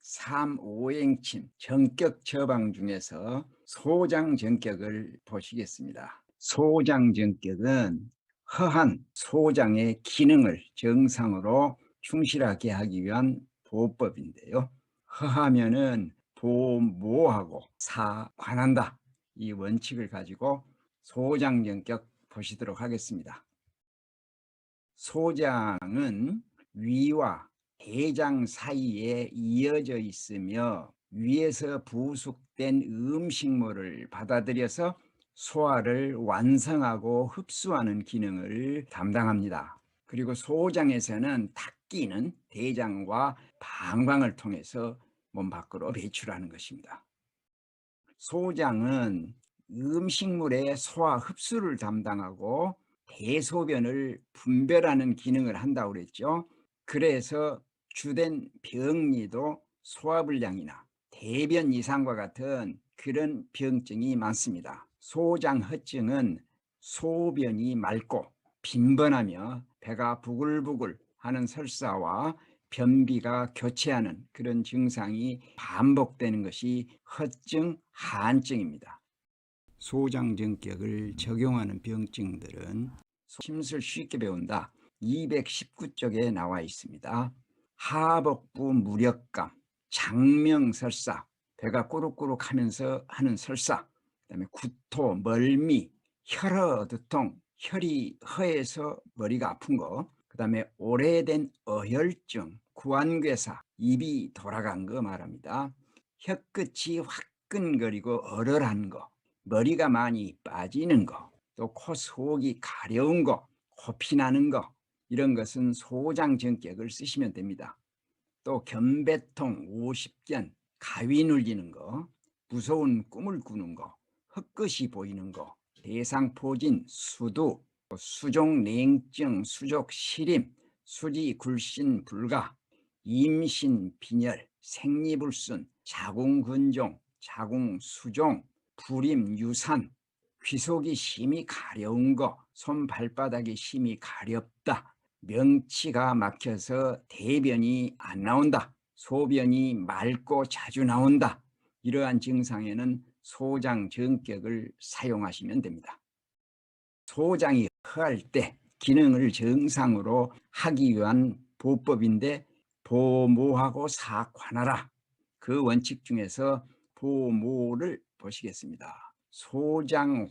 삼오행침 정격 처방 중에서 소장 정격을 보시겠습니다. 소장 정격은 허한 소장의 기능을 정상으로 충실하게 하기 위한 보법인데요. 허하면은 보모하고 사관한다 이 원칙을 가지고 소장 정격 보시도록 하겠습니다. 소장은 위와 대장 사이에 이어져 있으며 위에서 부숙된 음식물을 받아들여서 소화를 완성하고 흡수하는 기능을 담당합니다. 그리고 소장에서는 탁기는 대장과 방광을 통해서 몸 밖으로 배출하는 것입니다. 소장은 음식물의 소화 흡수를 담당하고 대소변을 분별하는 기능을 한다고 그랬죠. 그래서 주된 병리도 소화불량이나 대변 이상과 같은 그런 병증이 많습니다. 소장허증은 소변이 맑고 빈번하며 배가 부글부글 하는 설사와 변비가 교체하는 그런 증상이 반복되는 것이 허증, 한증입니다. 소장정격을 적용하는 병증들은 심술 쉽게 배운다. 219쪽에 나와 있습니다. 하복부 무력감, 장명설사, 배가 꾸룩꾸룩하면서 하는 설사, 그 다음에 구토, 멀미, 혈어 두통, 혈이 허해서 머리가 아픈 거, 그 다음에 오래된 어혈증, 구안괴사, 입이 돌아간 거 말합니다. 혀끝이 화끈거리고 얼얼한 거, 머리가 많이 빠지는 거, 또 코 속이 가려운 거, 코피 나는 거, 이런 것은 소장 정격을 쓰시면 됩니다. 또 견배통, 오십견, 가위 눌리는 거, 무서운 꿈을 꾸는 거, 헛것이 보이는 거, 대상포진, 수두, 수종 냉증, 수족 시림, 수지 굴신 불가, 임신 빈혈, 생리불순, 자궁근종, 자궁수종, 불임 유산, 귀속이 심히 가려운 거, 손 발바닥이 심히 가렵다, 명치가 막혀서 대변이 안 나온다, 소변이 맑고 자주 나온다. 이러한 증상에는 소장 정격을 사용하시면 됩니다. 소장이 허할 때 기능을 정상으로 하기 위한 보법인데 보모하고 사관하라. 그 원칙 중에서 보모를 보시겠습니다. 소장화의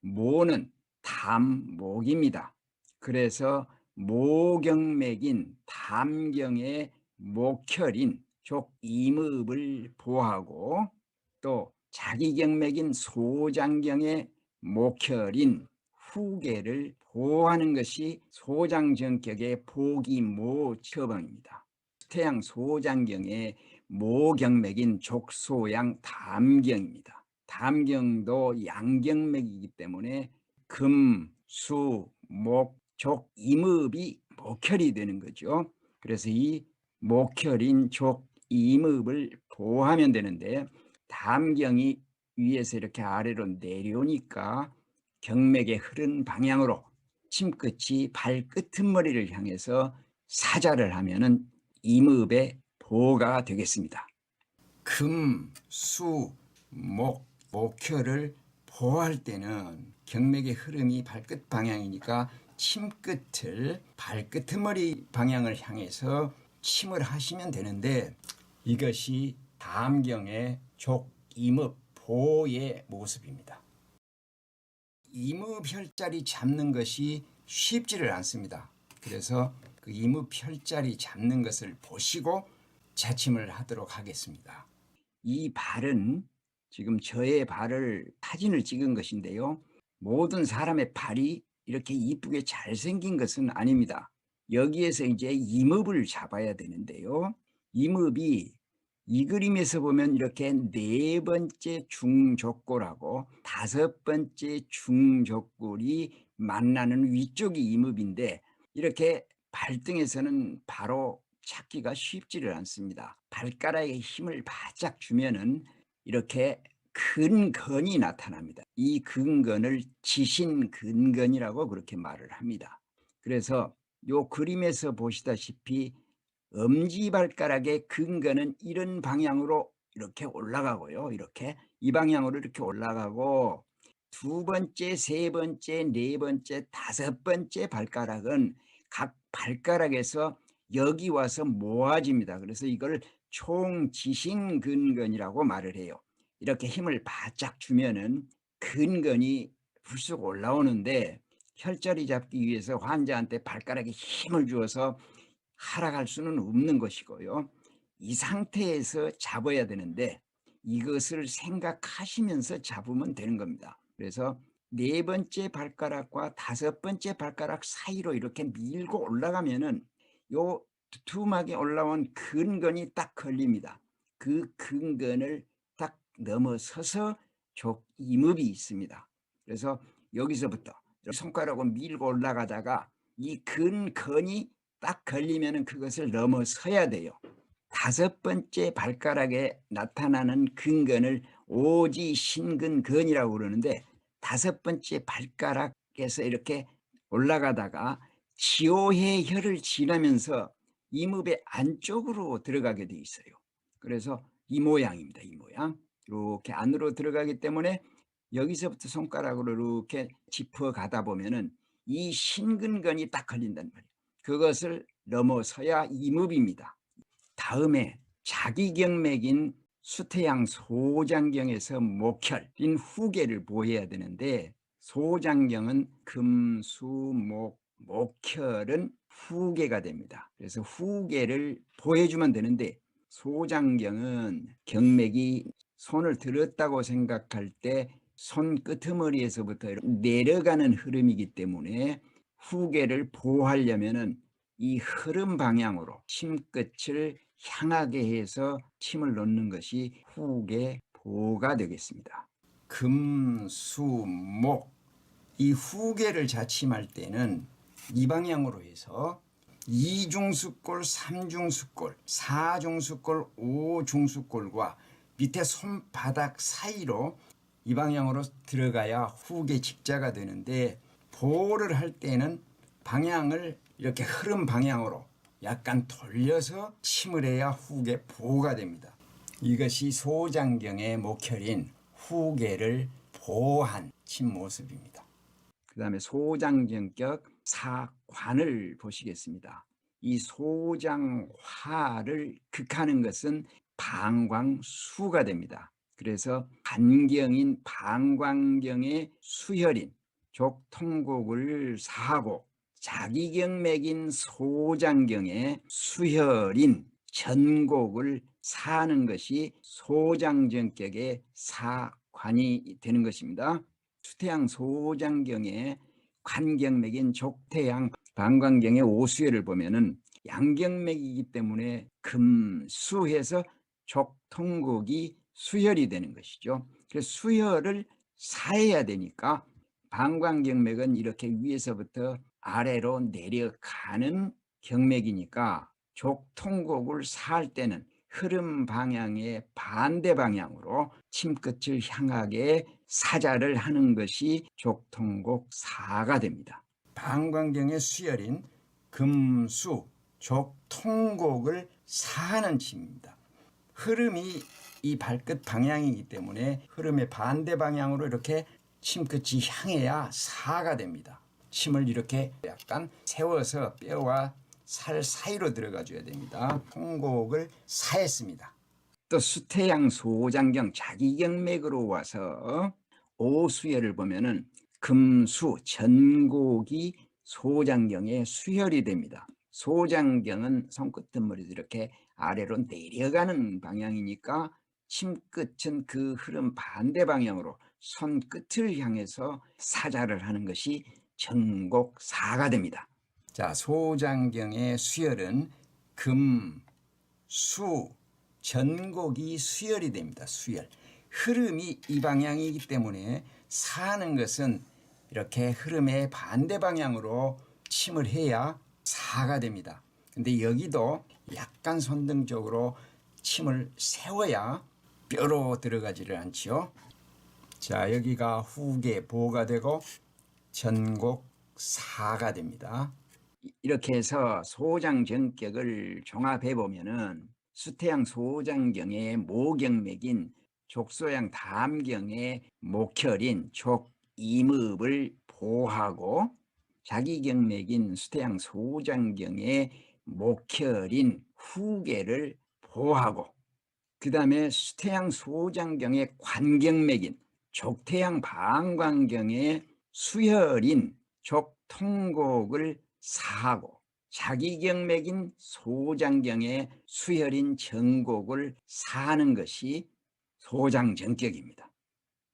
모는 담목입니다. 그래서 모경맥인 담경의 목혈인 족이무을 보하고 또 자기경맥인 소장경의 목혈인 후계를 보호하는 것이 소장정격의 보기모 처방입니다. 태양 소장경의 모경맥인 족소양 담경입니다. 담경도 양경맥이기 때문에 금, 수, 목, 족, 임읍이 목혈이 되는 거죠. 그래서 이 목혈인 족, 임읍을 보호하면 되는데 담경이 위에서 이렇게 아래로 내려오니까 경맥의 흐른 방향으로 침끝이 발끝머리를 향해서 사자를 하면은 임읍의 보호가 되겠습니다. 금, 수, 목, 목혈을 보호할 때는 경맥의 흐름이 발끝 방향이니까 침끝을 발끝머리 방향을 향해서 침을 하시면 되는데 이것이 담경의 족, 임읍, 보의 모습입니다. 임읍 혈자리 잡는 것이 쉽지를 않습니다. 그래서 그 임읍 혈자리 잡는 것을 보시고 자침을 하도록 하겠습니다. 이 발은 지금 저의 발을 사진을 찍은 것인데요. 모든 사람의 발이 이렇게 이쁘게 잘생긴 것은 아닙니다. 여기에서 이제 임읍을 잡아야 되는데요. 임읍이 이 그림에서 보면 이렇게 네 번째 중족골하고 다섯 번째 중족골이 만나는 위쪽이 임읍인데 이렇게 발등에서는 바로 찾기가 쉽지를 않습니다. 발가락에 힘을 바짝 주면은 이렇게 근건이 나타납니다. 이 근건을 지신근건이라고 그렇게 말을 합니다. 그래서 요 그림에서 보시다시피 엄지발가락의 근건은 이런 방향으로 이렇게 올라가고요. 이렇게 이 방향으로 이렇게 올라가고 두 번째, 세 번째, 네 번째, 다섯 번째 발가락은 각 발가락에서 여기 와서 모아집니다. 그래서 이걸 총지신근건이라고 말을 해요. 이렇게 힘을 바짝 주면은 근건이 불쑥 올라오는데 혈자리 잡기 위해서 환자한테 발가락에 힘을 주어서 하락할 수는 없는 것이고요. 이 상태에서 잡아야 되는데 이것을 생각하시면서 잡으면 되는 겁니다. 그래서 네 번째 발가락과 다섯 번째 발가락 사이로 이렇게 밀고 올라가면은 요 두툼하게 올라온 근건이 딱 걸립니다. 그 근건을 딱 넘어서서 족 이목이 있습니다. 그래서 여기서부터 손가락으로 밀고 올라가다가 이 근건이 딱 걸리면은 그것을 넘어서야 돼요. 다섯 번째 발가락에 나타나는 근건을 오지 신근건이라고 그러는데 다섯 번째 발가락에서 이렇게 올라가다가 지오해 혈을 지나면서 이목의 안쪽으로 들어가게 돼 있어요. 그래서 이 모양입니다. 이 모양. 이렇게 안으로 들어가기 때문에 여기서부터 손가락으로 이렇게 짚어 가다 보면은 이 신근건이 딱 걸린단 말이에요. 그것을 넘어서야 이목입니다. 다음에 자기경맥인 수태양 소장경에서 목혈인 후계를 보여야 되는데 소장경은 금수목 목혈은 후계가 됩니다. 그래서 후계를 보여주면 되는데 소장경은 경맥이 손을 들었다고 생각할 때 손 끄트머리에서부터 내려가는 흐름이기 때문에 후계를 보호하려면 은 이 흐름 방향으로 침끝을 향하게 해서 침을 놓는 것이 후계 보호가 되겠습니다. 금 수 목 이 후계를 자침할 때는 이 방향으로 해서 이중수골, 삼중수골, 사중수골, 오중수골과 밑에 손바닥 사이로 이 방향으로 들어가야 후계 직자가 되는데 보호를 할 때는 방향을 이렇게 흐름 방향으로 약간 돌려서 침을 해야 후계 보호가 됩니다. 이것이 소장경의 목혈인 후계를 보호한 침 모습입니다. 그 다음에 소장정격 사관을 보시겠습니다. 이 소장화를 극하는 것은 방광수가 됩니다. 그래서 반경인 방광경의 수혈인 족통곡을 사하고 자기경맥인 소장경의 수혈인 전곡을 사하는 것이 소장정격의 사관이 되는 것입니다. 수태양 소장경의 관경맥인 족태양 방광경의 오수혈을 보면은 양경맥이기 때문에 금수해서 족통곡이 수혈이 되는 것이죠. 그래서 수혈을 사해야 되니까 방광경맥은 이렇게 위에서부터 아래로 내려가는 경맥이니까 족통곡을 사할 때는 흐름 방향의 반대 방향으로 침끝을 향하게 사자를 하는 것이 족통곡 사가 됩니다. 방광경의 수혈인 금수 족통곡을 사하는 침입니다. 흐름이 이 발끝 방향이기 때문에 흐름의 반대 방향으로 이렇게 침끝이 향해야 사가 됩니다. 침을 이렇게 약간 세워서 뼈와 살 사이로 들어가 줘야 됩니다. 통곡을 사했습니다. 또 수태양 소장경 자기경맥으로 와서 오수혈을 보면은 금수 전곡이 소장경의 수혈이 됩니다. 소장경은 손끝머리도 이렇게 아래로 내려가는 방향이니까 침끝은 그 흐름 반대 방향으로 손끝을 향해서 사자를 하는 것이 전곡사가 됩니다. 자, 소장경의 수혈은 금, 수, 전곡이 수혈이 됩니다. 수혈. 흐름이 이 방향이기 때문에 사는 것은 이렇게 흐름의 반대 방향으로 침을 해야 사가 됩니다. 근데 여기도 약간 선등적으로 침을 세워야 뼈로 들어가지를 않지요. 자, 여기가 후계 보가 되고 전곡 사가 됩니다. 이- 이렇게 해서 소장 전격을 종합해 보면은 수태양 소장경의 모경맥인 족소양 담경의 목혈인 족이읍을 보하고 자기경맥인 수태양 소장경의 목혈인 후계를 보하고 그 다음에 수태양 소장경의 관경맥인 족태양 방광경의 수혈인 족통곡을 사하고 자기경맥인 소장경의 수혈인 정곡을 사하는 것이 소장전격입니다.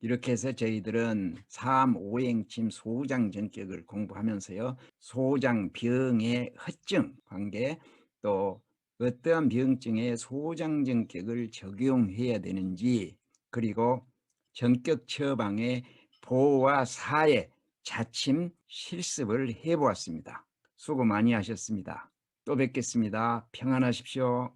이렇게 해서 저희들은 삼오행침 소장전격을 공부하면서요. 소장병의 허증 관계 또 어떠한 병증에 소장전격을 적용해야 되는지 그리고 전격 처방의 보호와 사의 자침 실습을 해보았습니다. 수고 많이 하셨습니다. 또 뵙겠습니다. 평안하십시오.